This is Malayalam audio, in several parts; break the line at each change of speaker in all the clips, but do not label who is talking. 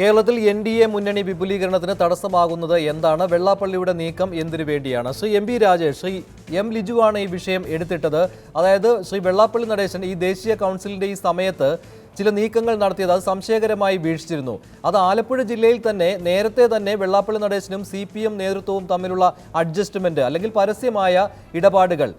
കേരളത്തിൽ എൻ ഡി എ മുന്നണി വിപുലീകരണത്തിന് തടസ്സമാകുന്നത് എന്താണ്? വെള്ളാപ്പള്ളിയുടെ നീക്കം എന്തിനു വേണ്ടിയാണ്? Shri M P Rajesh Shri M ലിജുവാണ് ഈ വിഷയം എടുത്തിട്ടത്. അതായത് ശ്രീ വെള്ളാപ്പള്ളി നടേശൻ ഈ ദേശീയ കൗൺസിലിന്റെ ഈ സമയത്ത് ചില നീക്കങ്ങൾ നടത്തിയത് അത് സംശയകരമായി വീഴ്ചിരുന്നു അത് ആലപ്പുഴ ജില്ലയിൽ തന്നെ നേരത്തെ തന്നെ വെള്ളാപ്പള്ളി നടേശനും സി പി എം നേതൃത്വവും തമ്മിലുള്ള അഡ്ജസ്റ്റ്മെന്റ് അല്ലെങ്കിൽ പരസ്യമായ ഇടപാടുകൾ.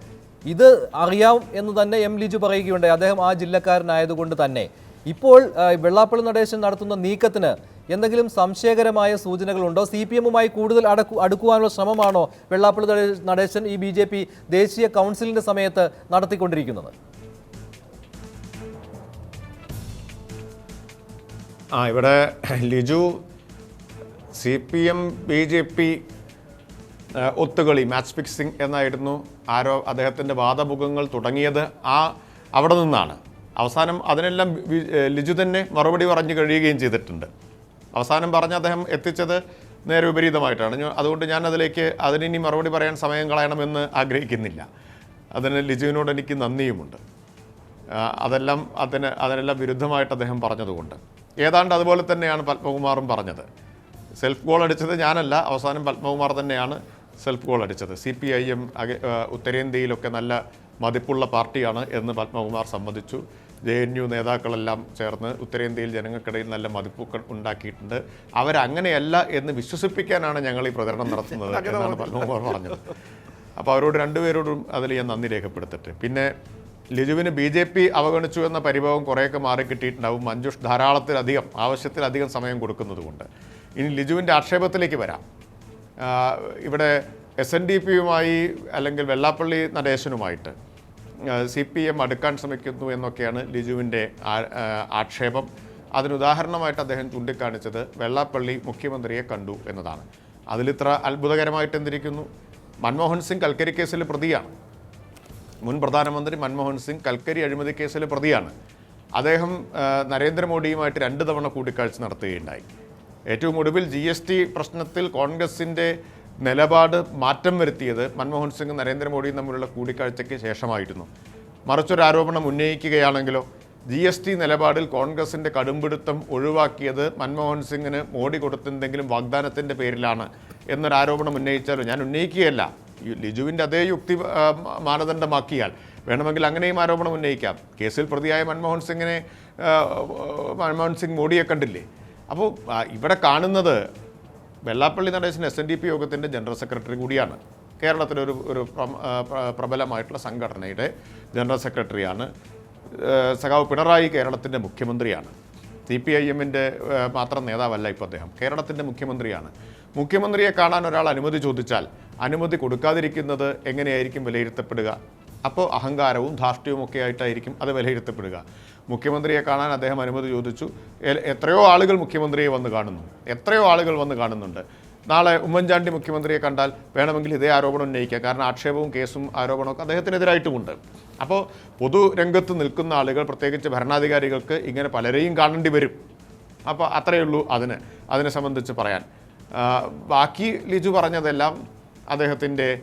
ഇത് അറിയാം എന്ന് തന്നെ എം ലിജു പറയുകയുണ്ടായി. അദ്ദേഹം ആ ജില്ലക്കാരനായതുകൊണ്ട് തന്നെ. ഇപ്പോൾ വെള്ളാപ്പള്ളി നടേശൻ നടത്തുന്ന നീക്കത്തിന് എന്തെങ്കിലും സംശയകരമായ സൂചനകളുണ്ടോ? സി പി എമ്മുമായി കൂടുതൽ അടക്കു അടുക്കുവാനുള്ള ശ്രമമാണോ വെള്ളാപ്പള്ളി നടേശൻ ഈ ബി ജെ പി ദേശീയ കൗൺസിലിന്റെ സമയത്ത് നടത്തിക്കൊണ്ടിരിക്കുന്നത്?
ആ ഇവിടെ Liju C P M B J P ഒത്തുകളി match fixing എന്നായിരുന്നു ആരോ അദ്ദേഹത്തിന്റെ വാദമുഖങ്ങൾ തുടങ്ങിയത്. ആ അവിടെ നിന്നാണ്. അവസാനം അതിനെല്ലാം ലിജു തന്നെ മറുപടി പറഞ്ഞു കഴിയുകയും ചെയ്തിട്ടുണ്ട്. അവസാനം പറഞ്ഞ അദ്ദേഹം എത്തിച്ചത് നേരെ വിപരീതമായിട്ടാണ്. അതുകൊണ്ട് ഞാൻ അതിലേക്ക് അതിനിനി മറുപടി പറയാൻ സമയം കളയണമെന്ന് ആഗ്രഹിക്കുന്നില്ല. അതിന് ലിജുവിനോട് എനിക്ക് നന്ദിയുമുണ്ട്. അതെല്ലാം അതിന് അതിനെല്ലാം വിരുദ്ധമായിട്ട് അദ്ദേഹം പറഞ്ഞതുകൊണ്ട്. ഏതാണ്ട് അതുപോലെ തന്നെയാണ് പത്മകുമാറും പറഞ്ഞത്. സെൽഫ് ഗോൾ അടിച്ചത് ഞാനല്ല അവസാനം പത്മകുമാർ തന്നെയാണ് സെൽഫ് ഗോൾ അടിച്ചത്. സി പി ഐ എം ഉത്തരേന്ത്യയിലൊക്കെ നല്ല മതിപ്പുള്ള പാർട്ടിയാണ് എന്ന് പത്മകുമാർ സമ്മതിച്ചു. ജെ എൻ യു നേതാക്കളെല്ലാം ചേർന്ന് ഉത്തരേന്ത്യയിൽ ജനങ്ങൾക്കിടയിൽ നല്ല മതിപ്പുകൾ ഉണ്ടാക്കിയിട്ടുണ്ട്. അവരങ്ങനെയല്ല എന്ന് വിശ്വസിപ്പിക്കാനാണ് ഞങ്ങൾ ഈ പ്രചരണം നടത്തുന്നത് എന്നാണ് പത്മകുമാർ പറഞ്ഞത്. അപ്പോൾ അവരോട് രണ്ടുപേരോടും അതിൽ ഞാൻ നന്ദി രേഖപ്പെടുത്തിട്ട്. പിന്നെ ലിജുവിന് ബി ജെ പി അവഗണിച്ചു എന്ന പരിഭവം കുറേയൊക്കെ മാറി കിട്ടിയിട്ടുണ്ടാവും. മഞ്ജുഷ് ധാരാളത്തിലധികം ആവശ്യത്തിലധികം സമയം കൊടുക്കുന്നത് കൊണ്ട് ഇനി ലിജുവിന്റെ ആക്ഷേപത്തിലേക്ക് വരാം. ഇവിടെ എസ് എൻ ഡി പിയുമായി അല്ലെങ്കിൽ വെള്ളാപ്പള്ളി നടേശനുമായിട്ട് സി പി എം അടുക്കാൻ ശ്രമിക്കുന്നു എന്നൊക്കെയാണ് ലിജുവിന്റെ ആക്ഷേപം. അതിനുദാഹരണമായിട്ട് അദ്ദേഹം ചൂണ്ടിക്കാണിച്ചത് വെള്ളാപ്പള്ളി മുഖ്യമന്ത്രിയെ കണ്ടു എന്നതാണ്. അതിലിത്ര അത്ഭുതകരമായിട്ട് എന്തിരിക്കുന്നു? മൻമോഹൻ സിംഗ് കൽക്കരി കേസിൽ പ്രതിയാണ്. മുൻ പ്രധാനമന്ത്രി മൻമോഹൻ സിംഗ് കൽക്കരി അഴിമതി കേസിൽ പ്രതിയാണ്. അദ്ദേഹം നരേന്ദ്രമോദിയുമായിട്ട് രണ്ട് തവണ കൂടിക്കാഴ്ച നടത്തുകയുണ്ടായി. ഏറ്റവും ഒടുവിൽ ജി എസ് ടി പ്രശ്നത്തിൽ കോൺഗ്രസിന്റെ നിലപാട് മാറ്റം വരുത്തിയത് മൻമോഹൻ സിംഗ് നരേന്ദ്രമോദിയും തമ്മിലുള്ള കൂടിക്കാഴ്ചയ്ക്ക് ശേഷമായിരുന്നു. മറിച്ചൊരു ആരോപണം ഉന്നയിക്കുകയാണെങ്കിലോ ജി എസ് ടി നിലപാടിൽ കോൺഗ്രസിന്റെ കടുംപിടുത്തം ഒഴിവാക്കിയത് മൻമോഹൻ സിംഗിന് മോഡി കൊടുത്തെന്തെങ്കിലും വാഗ്ദാനത്തിന്റെ പേരിലാണ് എന്നൊരു ആരോപണം ഉന്നയിച്ചാലും? ഞാൻ ഉന്നയിക്കുകയല്ല. ലിജുവിന്റെ അതേ യുക്തി മാനദണ്ഡമാക്കിയാൽ വേണമെങ്കിൽ അങ്ങനെയും ആരോപണം ഉന്നയിക്കാം. കേസിൽ പ്രതിയായ മൻമോഹൻ സിംഗിനെ മൻമോഹൻ സിംഗ് മോഡിയെ കണ്ടില്ലേ? അപ്പോൾ ഇവിടെ കാണുന്നത് Vellappally Natesan S N D P യോഗത്തിന്റെ ജനറൽ സെക്രട്ടറി കൂടിയാണ്. കേരളത്തിലെ ഒരു ഒരു പ്രബലമായിട്ടുള്ള സംഘടനയുടെ ജനറൽ സെക്രട്ടറിയാണ്. സഖാവ് പിണറായി കേരളത്തിന്റെ മുഖ്യമന്ത്രിയാണ്. സി പി ഐ എമ്മിന്റെ മാത്രം നേതാവല്ല ഇപ്പോൾ അദ്ദേഹം. കേരളത്തിന്റെ മുഖ്യമന്ത്രിയാണ്. മുഖ്യമന്ത്രിയെ കാണാൻ ഒരാൾ അനുമതി ചോദിച്ചാൽ അനുമതി കൊടുക്കാതിരിക്കുന്നത് എങ്ങനെയായിരിക്കും വിലയിരുത്തപ്പെടുക? അപ്പോൾ അഹങ്കാരവും ധാർഷ്ട്യവും ഒക്കെ ആയിട്ടായിരിക്കും അത് വിലയിരുത്തപ്പെടുക. മുഖ്യമന്ത്രിയെ കാണാൻ അദ്ദേഹം അനുമതി ചോദിച്ചു. എത്രയോ ആളുകൾ മുഖ്യമന്ത്രിയെ വന്ന് കാണുന്നു. എത്രയോ ആളുകൾ വന്ന് കാണുന്നുണ്ട്. നാളെ ഉമ്മൻചാണ്ടി മുഖ്യമന്ത്രിയെ കണ്ടാൽ വേണമെങ്കിൽ ഇതേ ആരോപണം ഉന്നയിക്കാം. കാരണം ആക്ഷേപവും കേസും ആരോപണമൊക്കെ അദ്ദേഹത്തിനെതിരായിട്ടുമുണ്ട്. അപ്പോൾ പൊതുരംഗത്ത് നിൽക്കുന്ന ആളുകൾ പ്രത്യേകിച്ച് ഭരണാധികാരികൾക്ക് ഇങ്ങനെ പലരെയും കാണേണ്ടി വരും. അപ്പോൾ അത്രയേ ഉള്ളൂ അതിന് അതിനെ സംബന്ധിച്ച് പറയാൻ. ബാക്കി ലിജു പറഞ്ഞതെല്ലാം അദ്ദേഹത്തിന്റെ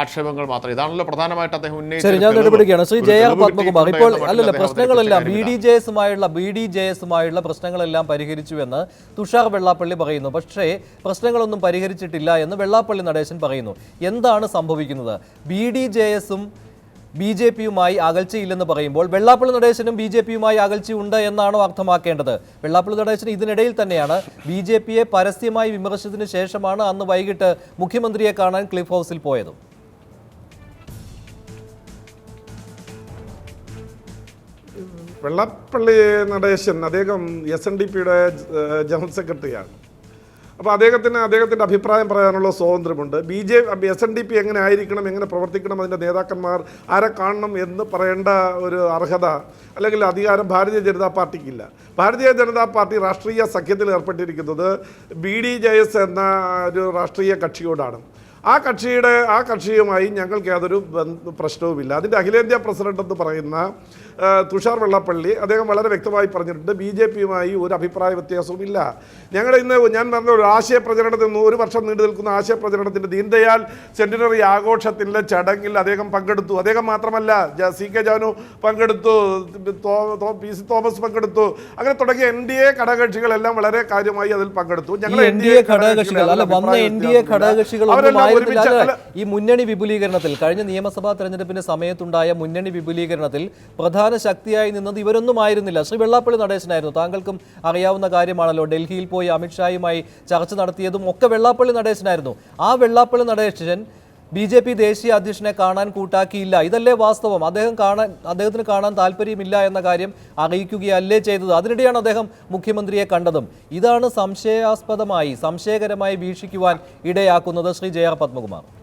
ആക്ഷേപങ്ങൾ മാത്രം. ഇതാണല്ലോ പ്രധാനമായിട്ട് അദ്ദേഹം ഉന്നയിച്ചത്
ശരി ഞാൻ. ഇടപെടുകയാണ് ശ്രീ
ജയ
പത്മകുമാർ ഇപ്പോൾ അല്ലല്ല പ്രശ്നങ്ങളെല്ലാം ബി ഡി. ജെ എസുമായുള്ള ബി ഡി ജെ എസുമായുള്ള പ്രശ്നങ്ങളെല്ലാം പരിഹരിച്ചുവെന്ന് തുഷാർ വെള്ളാപ്പള്ളി പറയുന്നു. പക്ഷേ പ്രശ്നങ്ങളൊന്നും പരിഹരിച്ചിട്ടില്ല എന്ന് വെള്ളാപ്പള്ളി നടേശൻ പറയുന്നു. എന്താണ് സംഭവിക്കുന്നത്? ബി ഡി ജെ എസും ബി ജെ പിയുമായി അകൽച്ചയില്ലെന്ന് പറയുമ്പോൾ വെള്ളാപ്പള്ളി നടേശനും ബി ജെ പിയുമായി അകൽച്ചയുണ്ട് എന്നാണോ അർത്ഥമാക്കേണ്ടത്? വെള്ളാപ്പള്ളി നടേശൻ ഇതിനിടയിൽ തന്നെയാണ് ബി ജെ പിയെ പരസ്യമായി വിമർശിച്ചതിന് ശേഷമാണ് അന്ന് വൈകിട്ട് മുഖ്യമന്ത്രിയെ കാണാൻ ക്ലിഫ് ഹൗസിൽ പോയത്.
വെള്ളാപ്പള്ളി നടേശൻ അദ്ദേഹം എസ് എൻ ഡി പിയുടെ ജനറൽ സെക്രട്ടറിയാണ്. അപ്പോൾ അദ്ദേഹത്തിന് അദ്ദേഹത്തിന്റെ അഭിപ്രായം പറയാനുള്ള സ്വാതന്ത്ര്യമുണ്ട്. B J S N D P എങ്ങനെ ആയിരിക്കണം എങ്ങനെ പ്രവർത്തിക്കണം അതിന്റെ നേതാക്കന്മാർ ആരെ കാണണം എന്ന് പറയേണ്ട ഒരു അർഹത അല്ലെങ്കിൽ അധികാരം ഭാരതീയ ജനതാ പാർട്ടിക്കില്ല. ഭാരതീയ ജനതാ പാർട്ടി രാഷ്ട്രീയ സഖ്യത്തിൽ ഏർപ്പെട്ടിരിക്കുന്നത് ബി ഡി ജെ എസ് എന്ന ഒരു രാഷ്ട്രീയ കക്ഷിയോടാണ്. ആ കക്ഷിയുടെ ആ കക്ഷിയുമായി ഞങ്ങൾക്ക് യാതൊരു പ്രശ്നവുമില്ല. അതിന്റെ അഖിലേന്ത്യാ പ്രസിഡന്റ് എന്ന് പറയുന്ന തുഷാർ വെള്ളപ്പള്ളി അദ്ദേഹം വളരെ വ്യക്തമായി പറഞ്ഞിട്ടുണ്ട് ബി ജെ പിയുമായി ഒരു അഭിപ്രായ വ്യത്യാസവും ഇല്ല. ഞങ്ങളുടെ ഇന്ന് ഞാൻ പറഞ്ഞ ഒരു ആശയ പ്രചരണത്തിൽ ഒരു വർഷം നീണ്ടു നിൽക്കുന്ന ആശയ പ്രചരണത്തിന്റെ ദീൻദയാൽ സെന്റിനറി ആഘോഷത്തിന്റെ ചടങ്ങിൽ അദ്ദേഹം പങ്കെടുത്തു. അദ്ദേഹം മാത്രമല്ല സി കെ ജാനു പങ്കെടുത്തു പി സി തോമസ് പങ്കെടുത്തു. അങ്ങനെ തുടങ്ങിയ എൻ ഡി എ ഘടകകക്ഷികളെല്ലാം വളരെ കാര്യമായി അതിൽ പങ്കെടുത്തു. ഞങ്ങൾ
എൻ ഡി എ ഘടകകക്ഷികൾ ഈ മുന്നണി വിപുലീകരണത്തിൽ കഴിഞ്ഞ നിയമസഭാ തെരഞ്ഞെടുപ്പിന്റെ സമയത്തുണ്ടായ മുന്നണി വിപുലീകരണത്തിൽ പ്രധാന ശക്തിയായി നിന്നത് ഇവരൊന്നും ആയിരുന്നില്ല ശ്രീ വെള്ളാപ്പള്ളി നടേശനായിരുന്നു. താങ്കൾക്കും അറിയാവുന്ന കാര്യമാണല്ലോ. ഡൽഹിയിൽ പോയി അമിത്ഷായുമായി ചർച്ച നടത്തിയതും ഒക്കെ വെള്ളാപ്പള്ളി നടേശനായിരുന്നു. ആ Vellappally Natesan B J P ദേശീയ അധ്യക്ഷനെ കാണാൻ കൂട്ടാക്കിയില്ല. ഇതല്ലേ വാസ്തവം? അദ്ദേഹം കാണാൻ അദ്ദേഹത്തിന് കാണാൻ താല്പര്യമില്ല എന്ന കാര്യം അറിയിക്കുകയല്ലേ ചെയ്തത്? അതിനിടെയാണ് അദ്ദേഹം മുഖ്യമന്ത്രിയെ കണ്ടതും. ഇതാണ് സംശയാസ്പദമായി സംശയകരമായി വീക്ഷിക്കുവാൻ ഇടയാക്കുന്നത് ശ്രീ ജയ പത്മകുമാർ.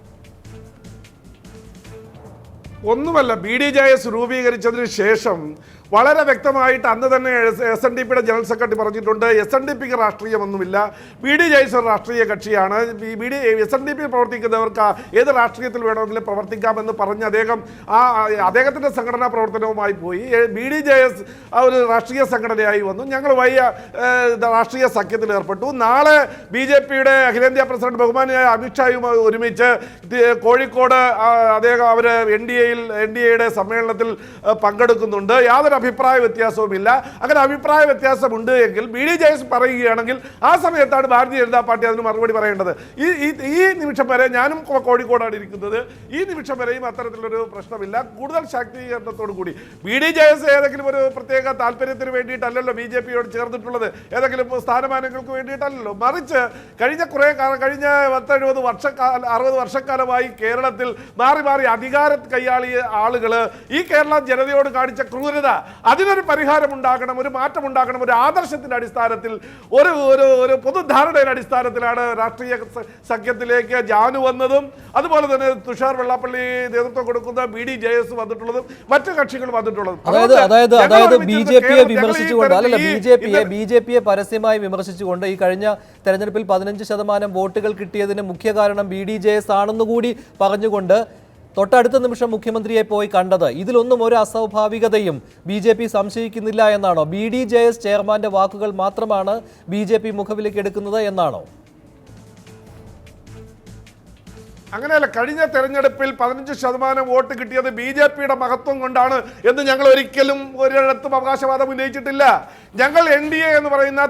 ഒന്നുമല്ല ബി ഡി ജെ എസ് രൂപീകരിച്ചതിന് ശേഷം വളരെ വ്യക്തമായിട്ട് അന്ന് തന്നെ എസ് എൻ ഡി പിയുടെ ജനറൽ സെക്രട്ടറി പറഞ്ഞിട്ടുണ്ട് എസ് എൻ ഡി പിക്ക് രാഷ്ട്രീയമൊന്നുമില്ല ബി ഡി ജെ എസ് ഒരു രാഷ്ട്രീയ കക്ഷിയാണ് B D S N D P പ്രവർത്തിക്കുന്നവർക്ക് ഏത് രാഷ്ട്രീയത്തിൽ വേണമെങ്കിലും പ്രവർത്തിക്കാമെന്ന് പറഞ്ഞ് അദ്ദേഹം ആ അദ്ദേഹത്തിന്റെ സംഘടനാ പ്രവർത്തനവുമായി പോയി ബി ഡി ജെ എസ് ഒരു രാഷ്ട്രീയ സംഘടനയായി വന്നു ഞങ്ങൾ വലിയ രാഷ്ട്രീയ സഖ്യത്തിൽ ഏർപ്പെട്ടു. നാളെ ബി ജെ പിയുടെ അഖിലേന്ത്യാ പ്രസിഡന്റ് ബഹുമാനിയായ അമിത്ഷായുമായി ഒരുമിച്ച് കോഴിക്കോട് അദ്ദേഹം അവർ എൻ ഡി എയിൽ എൻ ഡി എയുടെ സമ്മേളനത്തിൽ പങ്കെടുക്കുന്നുണ്ട്. യാതൊരു അഭിപ്രായ വ്യത്യാസവുമില്ല. അങ്ങനെ അഭിപ്രായ വ്യത്യാസമുണ്ട് എങ്കിൽ ബി ഡി ജെ എസ് പറയുകയാണെങ്കിൽ ആ സമയത്താണ് ഭാരതീയ ജനതാ പാർട്ടി അതിന് മറുപടി പറയേണ്ടത്. ഈ ഈ നിമിഷം വരെ ഞാനും കോഴിക്കോടാണ് ഇരിക്കുന്നത്. ഈ നിമിഷം വരെയും അത്തരത്തിലൊരു പ്രശ്നമില്ല. കൂടുതൽ ശാക്തീകരണത്തോടു കൂടി. ബി ഡി ജെ എസ് ഏതെങ്കിലും ഒരു പ്രത്യേക താല്പര്യത്തിന് വേണ്ടിയിട്ടല്ലല്ലോ ബി ജെ പിയോട് ചേർന്നിട്ടുള്ളത്. ഏതെങ്കിലും സ്ഥാനമാനങ്ങൾക്ക് വേണ്ടിയിട്ടല്ലല്ലോ. മറിച്ച് കഴിഞ്ഞ കുറേ കഴിഞ്ഞ പത്തെഴുപത് വർഷക്കാല അറുപത് വർഷക്കാലമായി കേരളത്തിൽ മാറി മാറി അധികാരം കൈയാളിയ ആളുകൾ ഈ കേരള ജനതയോട് കാണിച്ച ക്രൂരത അതിനൊരു പരിഹാരം ഉണ്ടാക്കണം ഒരു മാറ്റം ഉണ്ടാക്കണം ഒരു ആദർശത്തിന്റെ അടിസ്ഥാനത്തിൽ ഒരു ഒരു ഒരു പൊതുധാരണയുടെ അടിസ്ഥാനത്തിലാണ് രാഷ്ട്രീയ സഖ്യത്തിലേക്ക് ജാനു വന്നതും അതുപോലെ തന്നെ തുഷാർ വെള്ളാപ്പള്ളി നേതൃത്വം കൊടുക്കുന്ന ബി ഡി ജെ എസ് വന്നിട്ടുള്ളതും മറ്റു കക്ഷികൾ വന്നിട്ടുള്ളതും.
അതായത് അതായത് അതായത് ബി
ഒരുമിച്ചിരുന്ന്
ജെ പിയെ
കേരളം- ഞങ്ങൾ ഈ
വിമർശിച്ചുകൊണ്ട് അല്ലല്ല ബി ജെ പിയെ ബി ജെ പിയെ പരസ്യമായി വിമർശിച്ചുകൊണ്ട് ഈ കഴിഞ്ഞ തെരഞ്ഞെടുപ്പിൽ പതിനഞ്ച് ശതമാനം വോട്ടുകൾ കിട്ടിയതിന് മുഖ്യ കാരണം ബി ഡി ജെ എസ് ആണെന്നുകൂടി പറഞ്ഞുകൊണ്ട് തൊട്ടടുത്ത നിമിഷം മുഖ്യമന്ത്രിയെ പോയി കണ്ടത്. ഇതിലൊന്നും ഒരു അസ്വാഭാവികതയും ബി ജെ പി സംശയിക്കുന്നില്ല എന്നാണോ? ബി ഡി ജെ എസ് ചെയർമാന്റെ വാക്കുകൾ മാത്രമാണ് ബി ജെ പി മുഖവിലേക്ക് എടുക്കുന്നത് എന്നാണോ?
അങ്ങനെയല്ല കഴിഞ്ഞ തെരഞ്ഞെടുപ്പിൽ പതിനഞ്ച് ശതമാനം വോട്ട് കിട്ടിയത് ബി ജെ പിയുടെ മഹത്വം കൊണ്ടാണ് എന്ന് ഞങ്ങൾ ഒരിക്കലും ഒരിടത്തും അവകാശവാദം ഉന്നയിച്ചിട്ടില്ല. ഞങ്ങൾ എൻ ഡി എ എന്ന് പറയുന്ന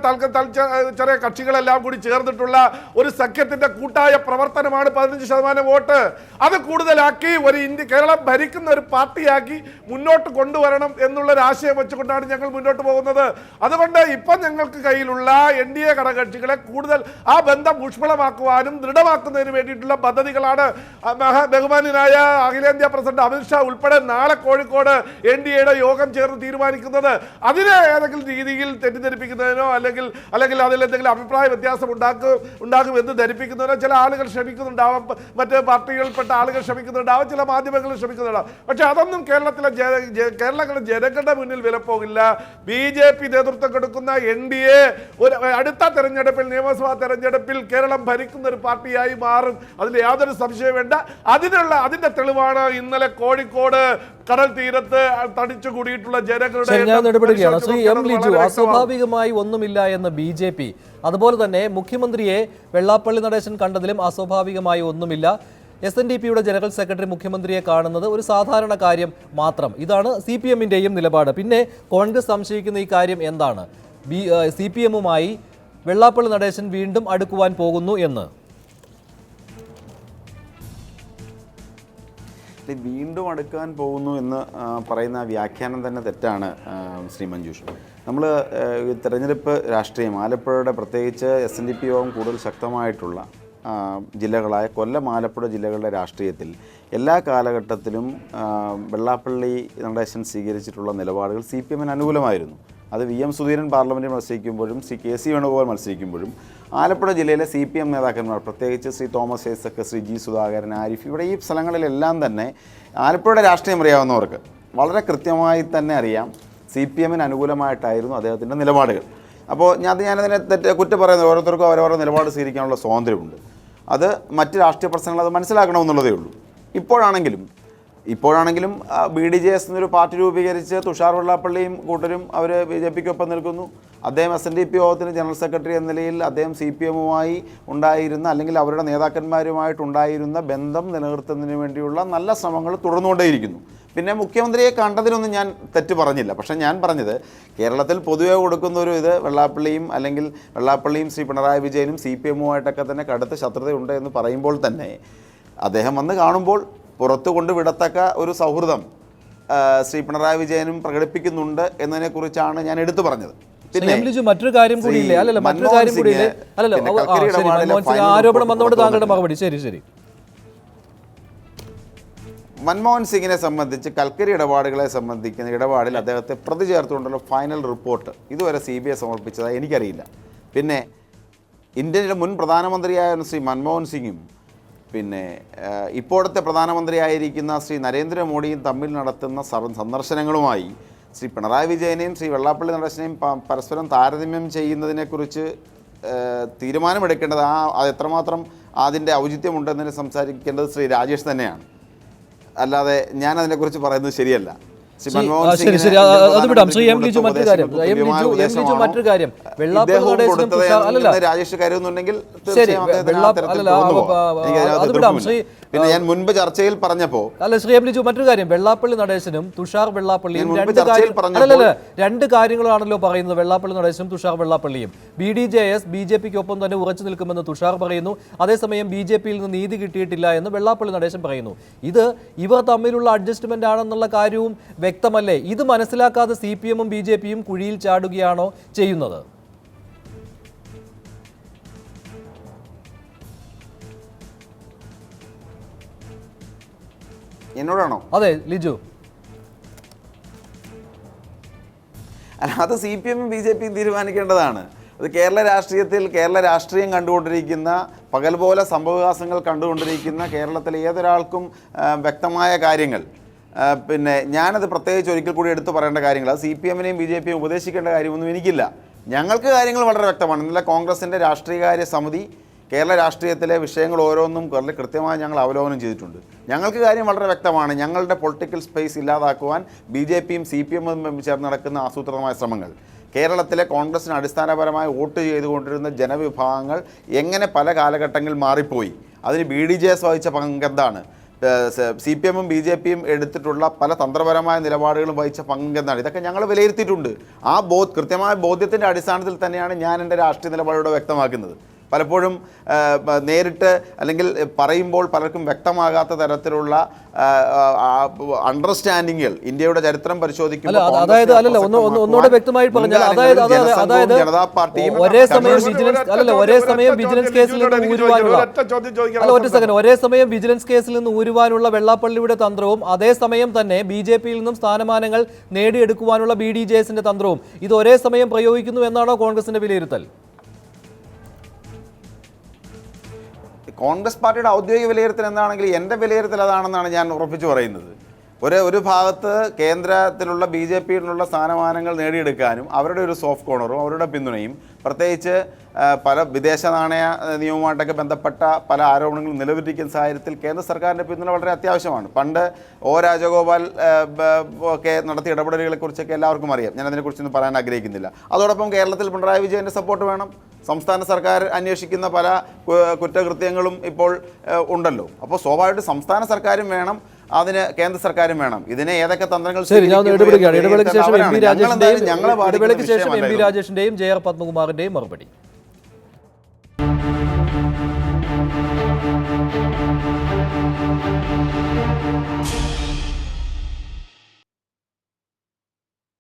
ചെറിയ കക്ഷികളെല്ലാം കൂടി ചേർന്നിട്ടുള്ള ഒരു സഖ്യത്തിന്റെ കൂട്ടായ പ്രവർത്തനമാണ് പതിനഞ്ച് ശതമാനം വോട്ട്. അത് കൂടുതലാക്കി ഒരു ഇന്ത്യ കേരളം ഭരിക്കുന്ന ഒരു പാർട്ടിയാക്കി മുന്നോട്ട് കൊണ്ടുവരണം എന്നുള്ള ഒരു ആശയം വെച്ചുകൊണ്ടാണ് ഞങ്ങൾ മുന്നോട്ട് പോകുന്നത്. അതുകൊണ്ട് ഇപ്പം ഞങ്ങൾക്ക് കയ്യിലുള്ള എൻ ഡി എ ഘടകകക്ഷികളെ കൂടുതൽ ആ ബന്ധം ഊഷ്മളമാക്കുവാനും ദൃഢമാക്കുന്നതിന് വേണ്ടിയിട്ടുള്ള പദ്ധതികളാണ് മഹാ- ബഹുമാനായ അഖിലേന്ത്യാ പ്രസിഡന്റ് അമിത്ഷാ ഉൾപ്പെടെ നാളെ കോഴിക്കോട് എൻ ഡി എയുടെ യോഗം ചേർന്ന് തീരുമാനിക്കുന്നത്. അതിനെ ഏതെങ്കിലും രീതിയിൽ തെറ്റിദ്ധരിപ്പിക്കുന്നതിനോ അല്ലെങ്കിൽ അല്ലെങ്കിൽ അതിൽ എന്തെങ്കിലും അഭിപ്രായ വ്യത്യാസം ഉണ്ടാക്കും ഉണ്ടാകും എന്ന് ധരിപ്പിക്കുന്നതിനോ ചില ആളുകൾ ശ്രമിക്കുന്നുണ്ടാവാം. മറ്റ് പാർട്ടികളിൽപ്പെട്ട ആളുകൾ ശ്രമിക്കുന്നുണ്ടാവാം ചില മാധ്യമങ്ങൾ ശ്രമിക്കുന്നുണ്ടാവും. പക്ഷെ അതൊന്നും കേരളത്തിലെ കേരളത്തിലെ ജനങ്ങളുടെ മുന്നിൽ വിലപ്പോകില്ല. ബി ജെ പി നേതൃത്വം കൊടുക്കുന്ന എൻ ഡി എ ഒരു അടുത്ത തെരഞ്ഞെടുപ്പിൽ നിയമസഭാ തെരഞ്ഞെടുപ്പിൽ കേരളം ഭരിക്കുന്ന ഒരു പാർട്ടിയായി മാറും. അതിൽ യാതൊരു സംശയവും വേണ്ട. അതിനുള്ള അതിന്റെ തെളിവാണ് ഇന്നലെ കോഴിക്കോട് കടൽ തീരത്ത് തടിച്ചു കൂടിയിട്ടുള്ള ജനങ്ങളുടെ.
അസ്വാഭാവികമായി ഒന്നുമില്ല എന്ന് ബി ജെ പി. അതുപോലെ തന്നെ മുഖ്യമന്ത്രിയെ വെള്ളാപ്പള്ളി നടേശൻ കണ്ടതിലും അസ്വാഭാവികമായി ഒന്നുമില്ല. എസ് എൻ ഡി പിയുടെ ജനറൽ സെക്രട്ടറി മുഖ്യമന്ത്രിയെ കാണുന്നത് ഒരു സാധാരണ കാര്യം മാത്രം. ഇതാണ് സി പി എമ്മിന്റെയും നിലപാട്. പിന്നെ കോൺഗ്രസ് സംശയിക്കുന്ന ഈ കാര്യം എന്താണ്? ബി സി പി എമ്മുമായി വെള്ളാപ്പള്ളി നടേശൻ വീണ്ടും അടുക്കുവാൻ പോകുന്നു എന്ന്.
ഇത് വീണ്ടും അടുക്കാൻ പോകുന്നു എന്ന് പറയുന്ന വ്യാഖ്യാനം തന്നെ തെറ്റാണ് ശ്രീ മഞ്ജുഷ്. നമ്മൾ തെരഞ്ഞെടുപ്പ് രാഷ്ട്രീയം ആലപ്പുഴയുടെ പ്രത്യേകിച്ച് എസ് എൻ ഡി പി യോഗം കൂടുതൽ ശക്തമായിട്ടുള്ള ജില്ലകളായ കൊല്ലം ആലപ്പുഴ ജില്ലകളുടെ രാഷ്ട്രീയത്തിൽ എല്ലാ കാലഘട്ടത്തിലും വെള്ളാപ്പള്ളി നടേശൻ സ്വീകരിച്ചിട്ടുള്ള നിലപാടുകൾ സി പി എമ്മിന് അനുകൂലമായിരുന്നു. അത് വി എം സുധീരൻ പാർലമെന്റിൽ മത്സരിക്കുമ്പോഴും ശ്രീ കെ സി വേണുഗോപാൽ മത്സരിക്കുമ്പോഴും ആലപ്പുഴ ജില്ലയിലെ സി പി എം നേതാക്കന്മാർ പ്രത്യേകിച്ച് ശ്രീ തോമസ് ഐസക്ക് ശ്രീ ജി സുധാകരൻ ആരിഫ് ഇവിടെ ഈ സ്ഥലങ്ങളിലെല്ലാം തന്നെ ആലപ്പുഴയുടെ രാഷ്ട്രീയം അറിയാവുന്നവർക്ക് വളരെ കൃത്യമായി തന്നെ അറിയാം സി പി എമ്മിന് അനുകൂലമായിട്ടായിരുന്നു അദ്ദേഹത്തിന്റെ നിലപാടുകൾ. അപ്പോൾ ഞാൻ അത് ഞാനതിനെ തെറ്റ് കുറ്റം പറയുന്നത് ഓരോരുത്തർക്കും അവരവരുടെ നിലപാട് സ്വീകരിക്കാനുള്ള സ്വാതന്ത്ര്യമുണ്ട്. അത് മറ്റ് രാഷ്ട്രീയ പ്രശ്നങ്ങൾ അത് മനസ്സിലാക്കണമെന്നുള്ളതേ ഉള്ളൂ. ഇപ്പോഴാണെങ്കിലും ഇപ്പോഴാണെങ്കിലും ബി ഡി ജെ എസ് എന്നൊരു പാർട്ടി രൂപീകരിച്ച് തുഷാർ വെള്ളാപ്പള്ളിയും കൂട്ടരും അവർ ബി ജെ പിക്കൊപ്പം നിൽക്കുന്നു. അദ്ദേഹം എസ് എൻ ഡി പി യോഗത്തിന് ജനറൽ സെക്രട്ടറി എന്ന നിലയിൽ അദ്ദേഹം സി പി എമ്മുമായി ഉണ്ടായിരുന്ന അല്ലെങ്കിൽ അവരുടെ നേതാക്കന്മാരുമായിട്ടുണ്ടായിരുന്ന ബന്ധം നിലനിർത്തുന്നതിന് വേണ്ടിയുള്ള നല്ല ശ്രമങ്ങൾ തുടർന്നുകൊണ്ടേയിരിക്കുന്നു. പിന്നെ മുഖ്യമന്ത്രിയെ കണ്ടതിനൊന്നും ഞാൻ തെറ്റ് പറഞ്ഞില്ല. പക്ഷേ ഞാൻ പറഞ്ഞത് കേരളത്തിൽ പൊതുവെ കൊടുക്കുന്ന ഒരു ഇത് വെള്ളാപ്പള്ളിയും അല്ലെങ്കിൽ വെള്ളാപ്പള്ളിയും ശ്രീ പിണറായി വിജയനും സി പി എമ്മുമായിട്ടൊക്കെ തന്നെ കടുത്ത ശത്രുതയുണ്ട് എന്ന് പറയുമ്പോൾ തന്നെ അദ്ദേഹം വന്ന് കാണുമ്പോൾ പുറത്തു കൊണ്ട് വിടത്തക്ക ഒരു സൗഹൃദം ശ്രീ പിണറായി വിജയനും പ്രകടിപ്പിക്കുന്നുണ്ട് എന്നതിനെക്കുറിച്ചാണ് ഞാൻ എടുത്തു പറഞ്ഞത്.
പിന്നെ മറ്റൊരു കാര്യം
കൂടി
ഇല്ലേ അല്ലല്ല മറ്റൊരു
മൻമോഹൻ
കാര്യം കൂടി
ഇല്ലേ
അല്ലല്ല ആരോപണം വന്നോട് താങ്കളുടെ മറുപടി. ശരി ശരി.
മൻമോഹൻ സിംഗിനെ സംബന്ധിച്ച് കൽക്കരി ഇടപാടുകളെ സംബന്ധിക്കുന്ന ഇടപാടിൽ അദ്ദേഹത്തെ പ്രതി ചേർത്തുകൊണ്ടുള്ള ഫൈനൽ റിപ്പോർട്ട് ഇതുവരെ സി ബി ഐ സമർപ്പിച്ചതായി എനിക്കറിയില്ല. പിന്നെ ഇന്ത്യയുടെ മുൻ പ്രധാനമന്ത്രിയായ ശ്രീ മൻമോഹൻ സിംഗും പിന്നെ ഇപ്പോഴത്തെ പ്രധാനമന്ത്രിയായിരിക്കുന്ന ശ്രീ നരേന്ദ്രമോദിയും തമ്മിൽ നടത്തുന്ന സന്ദർശനങ്ങളുമായി ശ്രീ പിണറായി വിജയനെയും ശ്രീ വെള്ളാപ്പള്ളി നടേശനെയും പരസ്പരം താരതമ്യം ചെയ്യുന്നതിനെക്കുറിച്ച് തീരുമാനമെടുക്കേണ്ടത് ആ അത് എത്രമാത്രം അതിന്റെ ഔചിത്യമുണ്ടെന്നതിനെ സംസാരിക്കേണ്ടത് ശ്രീ രാജേഷ് തന്നെയാണ്. അല്ലാതെ ഞാൻ അതിനെക്കുറിച്ച് പറയുന്നത് ശരിയല്ല. ശ്രീ
ശ്രീ- അത് വിടാം. ശ്രീ എം ലിജു മറ്റൊരു കാര്യം. എം ലിജു- എം ലിജു മറ്റൊരു കാര്യം. വെള്ളാപ്പള്ളി അല്ലല്ല. ശരി,
തീർച്ചയായും അദ്ദേഹത്തിന് ആ
വെള്ളാ-
തരത്തിൽ
അല്ലല്ല, അത് വിടാം. ശ്രീ,
പിന്നെ ഞാൻ മുൻപ് ചർച്ചയിൽ പറഞ്ഞപ്പോ
അല്ല ശ്രീ എം ലിജു മറ്റൊരു കാര്യം. വെള്ളാപ്പള്ളി നടേശനും തുഷാർ വെള്ളാപ്പള്ളിയും രണ്ട് കാര്യം രണ്ട് കാര്യങ്ങളാണല്ലോ പറയുന്നത്. വെള്ളാപ്പള്ളി നടേശനും Thushar വെള്ളാപ്പള്ളിയും. B D J S B J പിക്ക് ഒപ്പം തന്നെ ഉറച്ചു നിൽക്കുമെന്ന് തുഷാർ പറയുന്നു. അതേസമയം ബി ജെ പിയിൽ നിന്ന് നീതി കിട്ടിയിട്ടില്ല എന്ന് വെള്ളാപ്പള്ളി നടേശൻ പറയുന്നു. ഇത് ഇവർ തമ്മിലുള്ള അഡ്ജസ്റ്റ്മെന്റ് ആണെന്നുള്ള കാര്യവും വ്യക്തമല്ലേ? ഇത് മനസ്സിലാക്കാതെ സി പി എമ്മും ബി ജെ പിയും കുഴിയിൽ ചാടുകയാണോ ചെയ്യുന്നത്?
എന്നോടാണോ?
അതെ ലിജു.
അല്ല അത് സി പി എമ്മും ബി ജെ പിയും തീരുമാനിക്കേണ്ടതാണ്. അത് കേരള രാഷ്ട്രീയത്തിൽ കേരള രാഷ്ട്രീയം കണ്ടുകൊണ്ടിരിക്കുന്ന പകൽ പോലെ സംഭവവികാസങ്ങൾ കണ്ടുകൊണ്ടിരിക്കുന്ന കേരളത്തിലെ ഏതൊരാൾക്കും വ്യക്തമായ കാര്യങ്ങൾ. പിന്നെ ഞാനത് പ്രത്യേകിച്ച് ഒരിക്കൽ കൂടി എടുത്തു പറയേണ്ട കാര്യങ്ങൾ അത് സി പി എമ്മിനെയും ബി ജെ പിയും ഉപദേശിക്കേണ്ട കാര്യമൊന്നും എനിക്കില്ല. ഞങ്ങൾക്ക് കാര്യങ്ങൾ വളരെ വ്യക്തമാണ്. ഇന്നലെ കോൺഗ്രസിന്റെ രാഷ്ട്രീയകാര്യ സമിതി കേരള രാഷ്ട്രീയത്തിലെ വിഷയങ്ങൾ ഓരോന്നും വളരെ കൃത്യമായി ഞങ്ങൾ അവലോകനം ചെയ്തിട്ടുണ്ട്. ഞങ്ങൾക്ക് കാര്യം വളരെ വ്യക്തമാണ്. ഞങ്ങളുടെ പൊളിറ്റിക്കൽ സ്പേസ് ഇല്ലാതാക്കുവാൻ ബി ജെ പിയും സി പി എമ്മും ചേർന്ന് നടക്കുന്ന ആസൂത്രിതമായ ശ്രമങ്ങൾ. കേരളത്തിലെ കോൺഗ്രസിന് അടിസ്ഥാനപരമായി വോട്ട് ചെയ്തുകൊണ്ടിരുന്ന ജനവിഭാഗങ്ങൾ എങ്ങനെ പല കാലഘട്ടങ്ങളിൽ മാറിപ്പോയി? അതിന് ബി ഡി ജെ എസ് വഹിച്ച പങ്കെന്താണ് സി പി എമ്മും ബി ജെ പിയും എടുത്തിട്ടുള്ള പല തന്ത്രപരമായ നിലപാടുകളും വഹിച്ച പങ്കെന്നാണ് ഇതൊക്കെ ഞങ്ങൾ വിലയിരുത്തിയിട്ടുണ്ട്. ആ ബോധ കൃത്യമായ ബോധ്യത്തിന്റെ അടിസ്ഥാനത്തിൽ തന്നെയാണ് ഞാൻ എന്റെ രാഷ്ട്രീയ നിലപാടുകൾ വ്യക്തമാക്കുന്നത്. പലപ്പോഴും നേരിട്ട് അല്ലെങ്കിൽ പറയുമ്പോൾ പലർക്കും വ്യക്തമാകാത്ത തരത്തിലുള്ള അണ്ടർസ്റ്റാൻഡിങ്ങുകൾ ഇന്ത്യയുടെ ചരിത്രം പരിശോധിക്കുമ്പോൾ
അതായത് അല്ലല്ല ഒന്ന് ഒന്ന് ഒന്നുകൂടെ വ്യക്തമായി പറഞ്ഞാൽ അതായത് അതായത്
ജനതാ പാർട്ടിയും
ഒരേ സമയം വിജിലൻസ് അല്ലല്ല ഒരേ സമയം വിജിലൻസ് കേസിൽ നിന്ന് ഊരുവാനുള്ള
ഒരൊറ്റ ചോദ്യം ചോദിക്കാൻ
അല്ല ഒറ്റ സെക്കൻഡ് ഒരേ സമയം വിജിലൻസ് കേസിൽ നിന്ന് ഊരുവാനുള്ള വെള്ളാപ്പള്ളിയുടെ തന്ത്രവും അതേസമയം തന്നെ ബി ജെ പിയിൽ നിന്നും സ്ഥാനമാനങ്ങൾ നേടിയെടുക്കുവാനുള്ള ബി ഡി ജെ എസിന്റെ തന്ത്രവും ഇത് ഒരേ സമയം പ്രയോഗിക്കുന്നു എന്നാണോ കോൺഗ്രസിന്റെ വിലയിരുത്തൽ?
കോൺഗ്രസ് പാർട്ടിയുടെ ഔദ്യോഗിക വിലയിരുത്തൽ എന്താണെങ്കിൽ എന്റെ വിലയിരുത്തൽ അതാണെന്നാണ് ഞാൻ ഉറപ്പിച്ചു പറയുന്നത്. ഒരു ഒരു ഭാഗത്ത് കേന്ദ്രത്തിലുള്ള ബി ജെ പിയിലുള്ള സ്ഥാനമാനങ്ങൾ നേടിയെടുക്കാനും അവരുടെ ഒരു സോഫ്റ്റ് കോർണറും അവരുടെ പിന്തുണയും പ്രത്യേകിച്ച് പല വിദേശ നാണയ നിയമവുമായിട്ടൊക്കെ ബന്ധപ്പെട്ട പല ആരോപണങ്ങളും നിലവിലിരിക്കുന്ന സാഹചര്യത്തിൽ കേന്ദ്ര സർക്കാരിന്റെ പിന്തുണ വളരെ അത്യാവശ്യമാണ്. പണ്ട് ഒ രാജഗോപാൽ ഒക്കെ നടത്തിയ ഇടപെടലുകളെക്കുറിച്ചൊക്കെ എല്ലാവർക്കും അറിയാം. ഞാൻ അതിനെക്കുറിച്ചൊന്നും പറയാൻ ആഗ്രഹിക്കുന്നില്ല. അതോടൊപ്പം കേരളത്തിൽ പിണറായി വിജയന്റെ സപ്പോർട്ട് വേണം. സംസ്ഥാന സർക്കാർ അന്വേഷിക്കുന്ന പല കുറ്റകൃത്യങ്ങളും ഇപ്പോൾ ഉണ്ടല്ലോ. അപ്പോൾ സ്വാഭാവികമായിട്ട് സംസ്ഥാന സർക്കാരും വേണം അതിന് കേന്ദ്ര സർക്കാരും വേണം. ഇതിനെ ഏതൊക്കെ തന്ത്രങ്ങൾ
ഇടവേളയ്ക്ക് ശേഷം എം പി രാജേഷിന്റെയും ജെ ആർ പത്മകുമാറിന്റെയും മറുപടി.